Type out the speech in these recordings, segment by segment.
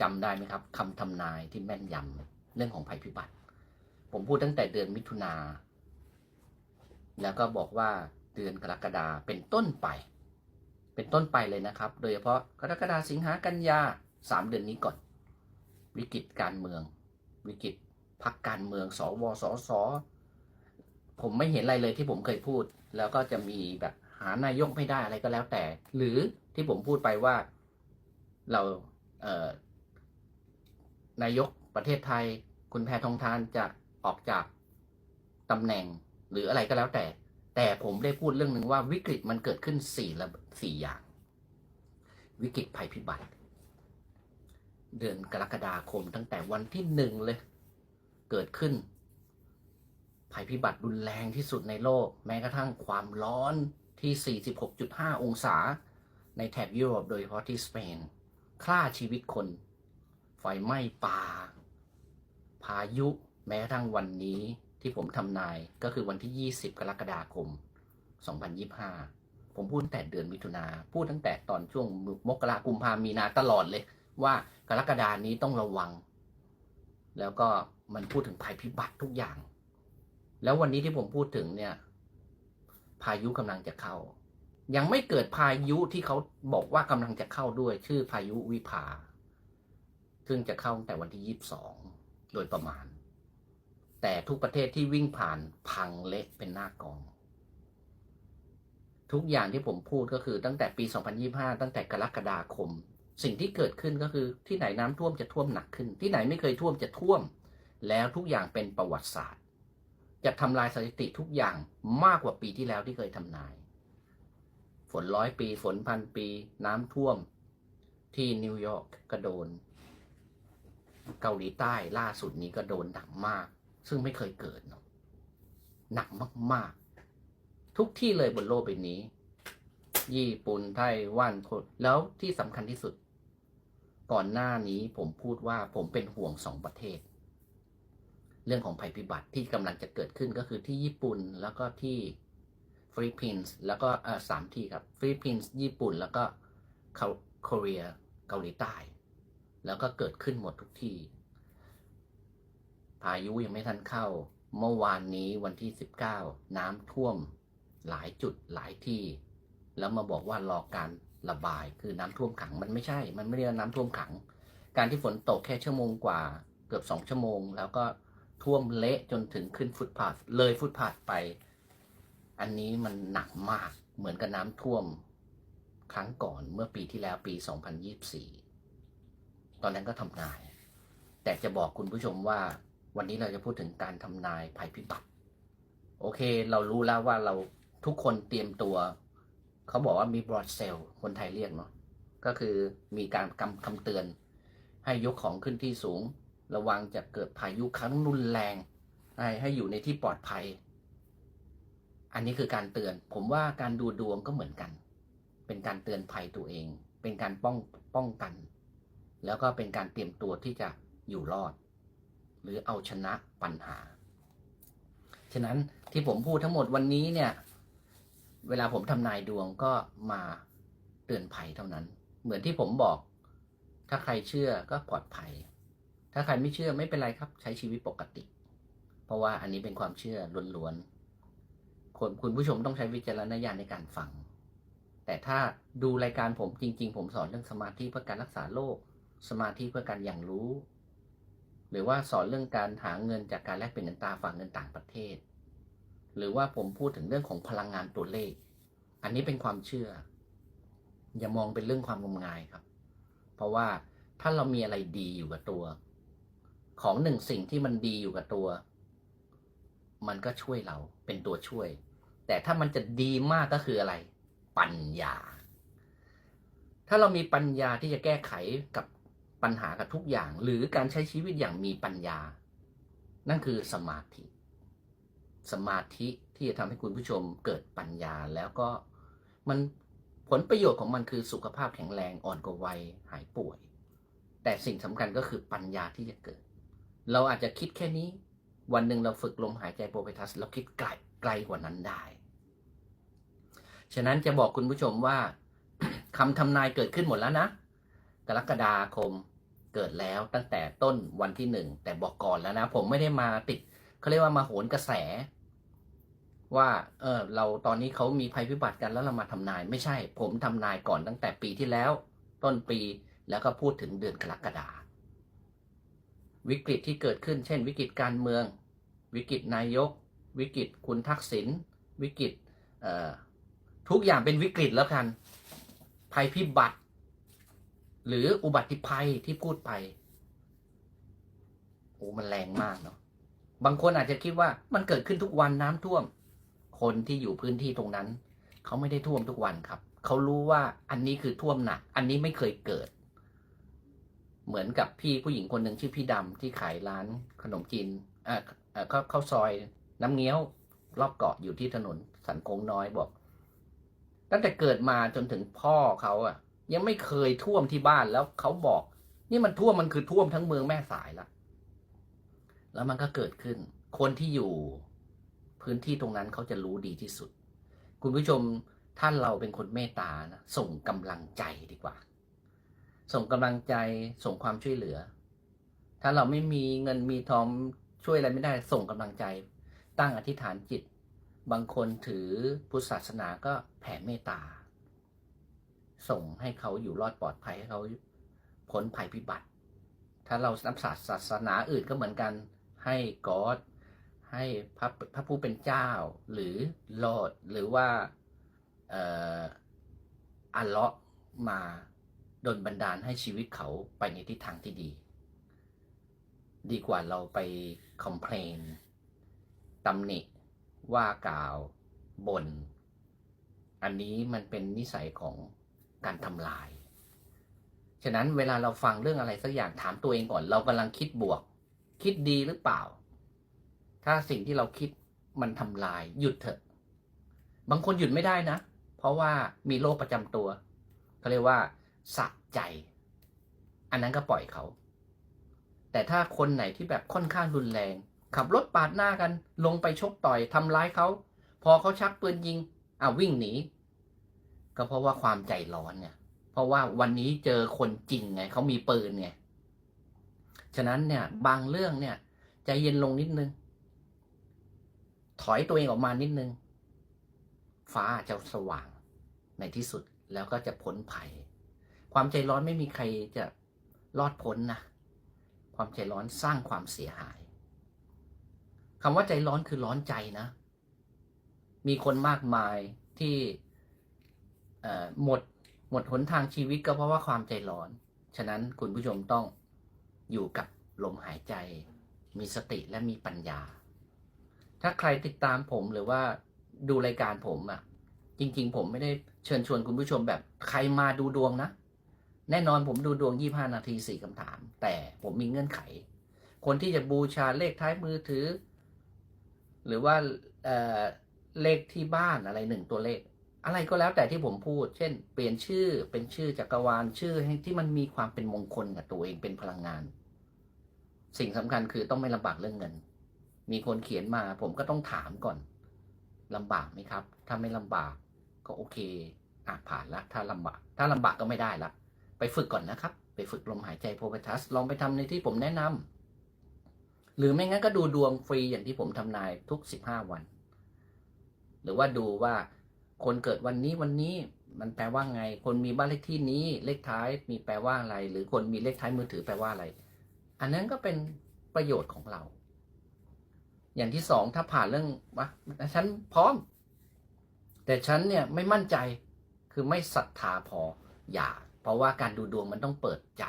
จำได้ไหมครับคำทำนายที่แม่นยำเรื่องของภัยพิบัติ ผมพูดตั้งแต่เดือนมิถุนาแล้วก็บอกว่าเดือนกรกฎาเป็นต้นไป เป็นต้นไปเลยนะครับ โดยเฉพาะกรกฎาสิงหากันยาสามเดือนนี้ก่อน วิกฤตการเมือง วิกฤตพักการเมืองสวสสผมไม่เห็นอะไรเลยที่ผมเคยพูด แล้วก็จะมีแบบหานายกไม่ได้อะไรก็แล้วแต่ หรือที่ผมพูดไปว่าเราเนายกประเทศไทย คุณแพทองทานจะออกจากตำแหน่งหรืออะไรก็แล้วแต่ แต่ผมได้พูดเรื่องหนึ่งว่าวิกฤตมันเกิดขึ้นสี่ระสี่อย่าง วิกฤตภัยพิบัติ เดือนกรกฎาคมตั้งแต่วันที่หนึ่งเลย เกิดขึ้น ภัยพิบัติรุนแรงที่สุดในโลก แม้กระทั่งความร้อนที่ 46.5 องศา ในแถบยุโรปโดยเฉพาะที่สเปน ฆ่าชีวิตคน ไฟไหม้ป่า พายุแม้กระทั่งวันนี้ที่ผมทำนายก็คือวันที่ 20 กรกฎาคม 2025 ผมพูดตั้งแต่เดือนมิถุนาพูดตั้งแต่ตอนช่วงมกรากุมภามีนาตลอดเลย ว่ากรกฎานี้ต้องระวัง แล้วก็มันพูดถึงภัยพิบัติทุกอย่าง แล้ววันนี้ที่ผมพูดถึงเนี่ย พายุกำลังจะเข้า ยังไม่เกิดพายุที่เขาบอกว่ากำลังจะเข้าด้วย ชื่อพายุวิภา ซึ่งจะเข้าตั้งแต่วันที่ 22 โดยประมาณ แต่ทุกประเทศที่วิ่งผ่านพังเละเป็นหน้ากอง ทุกอย่างที่ผมพูดก็คือตั้งแต่ปี 2025 ตั้งแต่กรกฎาคม สิ่งที่เกิดขึ้นก็คือที่ไหนน้ำท่วมจะท่วมหนักขึ้น ที่ไหนไม่เคยท่วมจะท่วม แล้วทุกอย่างเป็นประวัติศาสตร์ จะทำลายสถิติทุกอย่างมากกว่าปีที่แล้วที่เคยทำนาย ฝนร้อยปี ฝนพันปี น้ำท่วม ที่นิวยอร์กก็โดน เกาหลีใต้ล่าสุดนี้ก็โดนหนักมาก ซึ่งไม่เคยเกิดเนอะหนักมาก ๆ ทุกที่เลยบนโลกใบนี้ ญี่ปุ่นไต้หวันโคแล้วที่สำคัญที่สุด ก่อนหน้านี้ผมพูดว่าผมเป็นห่วงสองประเทศ เรื่องของภัยพิบัติที่กำลังจะเกิดขึ้นก็คือที่ญี่ปุ่นแล้วก็ที่ฟิลิปปินส์แล้วก็สามที่ครับฟิลิปปินส์ญี่ปุ่น แล้วก็เกาหลีเกาหลีใต้ แล้วก็เกิดขึ้นหมดทุกที่ พายุยังไม่ทันเข้า เมื่อวานนี้วันที่ 19 น้ำท่วมหลายจุดหลายที่ แล้วมาบอกว่ารอการระบายคือน้ำท่วมขังมันไม่ใช่ มันไม่เรียกน้ำท่วมขัง การที่ฝนตกแค่ชั่วโมงกว่า เกือบสองชั่วโมง แล้วก็ท่วมเละจนถึงขึ้นฟุตพาธเลยฟุตพาธไป อันนี้มันหนักมากเหมือนกับน้ำท่วม ครั้งก่อนเมื่อปีที่แล้วปี 2024 ตอนนั้นก็ทำนาย แต่จะบอกคุณผู้ชมว่า วันนี้เราจะพูดถึงการทำนายภัยพิบัติ โอเค เรารู้แล้วว่าเราทุกคนเตรียมตัว เขาบอกว่ามีบรอดเซลคนไทยเรียกเนาะก็คือมีการกำคำเตือน ให้ยกของขึ้นที่สูง ระวังจะเกิดพายุครั้งรุนแรง ให้ให้อยู่ในที่ปลอดภัย อันนี้คือการเตือน ผมว่าการดูดวงก็เหมือนกัน เป็นการเตือนภัยตัวเอง เป็นการป้องป้องกัน แล้วก็เป็นการเตรียมตัวที่จะอยู่รอด หรือเอาชนะปัญหา ฉะนั้นที่ผมพูดทั้งหมดวันนี้เนี่ย เวลาผมทำนายดวงก็มาเตือนภัยเท่านั้น เหมือนที่ผมบอก ถ้าใครเชื่อก็ปลอดภัย ถ้าใครไม่เชื่อไม่เป็นไรครับ ใช้ชีวิตปกติ เพราะว่าอันนี้เป็นความเชื่อล้วนๆคนคุณผู้ชมต้องใช้วิจารณญาณในการฟัง แต่ถ้าดูรายการผมจริง ๆ ผมสอนเรื่องสมาธิเพื่อการรักษาโรค สมาธิเพื่อการอย่างรู้ หรือว่าสอนเรื่องการหาเงินจากการแลกเปลี่ยนเงินตาฝากเงินต่างประเทศ หรือว่าผมพูดถึงเรื่องของพลังงานตัวเลข อันนี้เป็นความเชื่อ อย่ามองเป็นเรื่องความงมงายครับ เพราะว่าถ้าเรามีอะไรดีอยู่กับตัว ของหนึ่งสิ่งที่มันดีอยู่กับตัว มันก็ช่วยเราเป็นตัวช่วย แต่ถ้ามันจะดีมากก็คืออะไร ปัญญาถ้าเรามีปัญญาที่จะแก้ไขกับ ปัญหากับทุกอย่าง หรือการใช้ชีวิตอย่างมีปัญญา นั่นคือสมาธิ สมาธิที่จะทำให้คุณผู้ชมเกิดปัญญาแล้วก็มันผลประโยชน์ของมันคือสุขภาพแข็งแรงอ่อนกว่าวัยหายป่วย แต่สิ่งสำคัญก็คือปัญญาที่จะเกิด เราอาจจะคิดแค่นี้ วันหนึ่งเราฝึกลมหายใจโปรเปทัสเราคิดไกลไกลกว่านั้นได้ ฉะนั้นจะบอกคุณผู้ชมว่าคำทำนายเกิดขึ้นหมดแล้วนะ กรกฎาคม เกิดแล้วตั้งแต่ต้นวันที่หนึ่งแต่บอกก่อนแล้วนะ ผมไม่ได้มาติดเขาเรียกว่ามาโหนกระแส ว่าเออเราตอนนี้เขามีภัยพิบัติกันแล้วเรามาทำนาย ไม่ใช่ ผมทำนายก่อนตั้งแต่ปีที่แล้ว ต้นปีแล้วก็พูดถึงเดือนกรกฎาวิกฤตที่เกิดขึ้น เช่น วิกฤตการเมือง วิกฤตนายก วิกฤตคุณทักษิณวิกฤตทุกอย่างเป็นวิกฤตแล้วกันภัยพิบัติ หรืออุบัติภัยที่พูดไปโอ้มันแรงมากเนาะบางคนอาจจะคิดว่ามันเกิดขึ้นทุกวันน้ำท่วม คนที่อยู่พื้นที่ตรงนั้น เขาไม่ได้ท่วมทุกวันครับ เขารู้ว่าอันนี้คือท่วมหนัก อันนี้ไม่เคยเกิด เหมือนกับพี่ผู้หญิงคนหนึ่งชื่อพี่ดำที่ขายร้านขนมจีนอ่าเอ่อเขาเข้าซอยน้ำเงี้ยวรอบเกาะอยู่ที่ถนนสันโค้งน้อยบอก ตั้งแต่เกิดมาจนถึงพ่อเขาอะ ยังไม่เคยท่วมที่บ้านแล้วเขาบอก นี่มันท่วมมันคือท่วมทั้งเมืองแม่สายละแล้วมันก็เกิดขึ้น คนที่อยู่พื้นที่ตรงนั้นเขาจะรู้ดีที่สุด คุณผู้ชมท่านเราเป็นคนเมตตานะส่งกำลังใจดีกว่า ส่งกำลังใจส่งความช่วยเหลือ ถ้าเราไม่มีเงินมีทองช่วยอะไรไม่ได้ ส่งกำลังใจ ตั้งอธิษฐานจิต บางคนถือพุทธศาสนาก็แผ่เมตตา ส่งให้เขาอยู่รอดปลอดภัยให้เขาพ้นภัยพิบัติ ถ้าเรานับศาสนาอื่นก็เหมือนกัน ให้กอดให้พระพระผู้เป็นเจ้า หรือลอดหรือว่าเอ่ออัลเลาะห์มาดลบันดาลให้ชีวิตเขาไปในทิศทางที่ดี ดีกว่าเราไปคอมเพลนตำหนิว่ากล่าวบน่นอันนี้มันเป็นนิสัยของ การทำลาย ฉะนั้นเวลาเราฟังเรื่องอะไรสักอย่างถามตัวเองก่อน เรากำลังคิดบวก คิดดีหรือเปล่า ถ้าสิ่งที่เราคิดมันทำลาย หยุดเถอะ บางคนหยุดไม่ได้นะ เพราะว่ามีโรคประจำตัวเขาเรียกว่าสะใจ อันนั้นก็ปล่อยเขา แต่ถ้าคนไหนที่แบบค่อนข้างรุนแรง ขับรถปาดหน้ากัน ลงไปชกต่อยทำร้ายเขา พอเขาชักปืนยิงอะวิ่งหนี ก็เพราะว่าความใจร้อนเนี่ย เพราะว่าวันนี้เจอคนจริงไงเขามีปืนไงฉะนั้นเนี่ย บางเรื่องเนี่ย ใจเย็นลงนิดนึง ถอยตัวเองออกมานิดนึง ฟ้าจะสว่างในที่สุดแล้วก็จะพ้นภัย ความใจร้อนไม่มีใครจะรอดพ้นนะความใจร้อนสร้างความเสียหายคำว่าใจร้อนคือร้อนใจนะ มีคนมากมายที่ หมดหมดหนทางชีวิตก็เพราะว่าความใจร้อน ฉะนั้นคุณผู้ชมต้องอยู่กับลมหายใจ มีสติและมีปัญญา ถ้าใครติดตามผมหรือว่าดูรายการผมอะ่ะ จริง ๆ ผมไม่ได้เชิญชวนคุณผู้ชมแบบใครมาดูดวงนะ แน่นอนผมดูดวง 25 นาที 4คำถาม แต่ผมมีเงื่อนไข คนที่จะบูชาเลขท้ายมือถือ หรือว่าเเลขที่บ้านอะไรหนึ่งตัวเลข อะไรก็แล้วแต่ที่ผมพูด เช่น เปลี่ยนชื่อเป็นชื่อจักรวาลชื่อให้ที่มันมีความเป็นมงคลกับตัวเองเป็นพลังงาน สิ่งสำคัญคือต้องไม่ลำบากเรื่องเงิน มีคนเขียนมา ผมก็ต้องถามก่อนลำบากไหมครับ ถ้าไม่ลำบากก็โอเคอะผ่านละถ้าลำบาก ถ้าลำบากก็ไม่ได้ละไปฝึกก่อนนะครับ ไปฝึกลมหายใจโพเปทัสลองไปทำในที่ผมแนะนำหรือไม่งั้นก็ดูดวงฟรีอย่างที่ผมทำนายทุกสิบห้าวัน หรือว่าดูว่า คนเกิดวันนี้วันนี้มันแปลว่าไง คนมีบ้านเลขที่นี้เลขท้ายมีแปลว่าอะไร หรือคนมีเลขท้ายมือถือแปลว่าอะไร อันนั้นก็เป็นประโยชน์ของเรา อย่างที่สองถ้าผ่านเรื่องว่าฉันพร้อม แต่ฉันเนี่ยไม่มั่นใจคือไม่ศรัทธาพออย่า เพราะว่าการดูดวงมันต้องเปิดใจ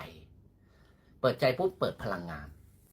เปิดใจปุ๊บเปิดพลังงาน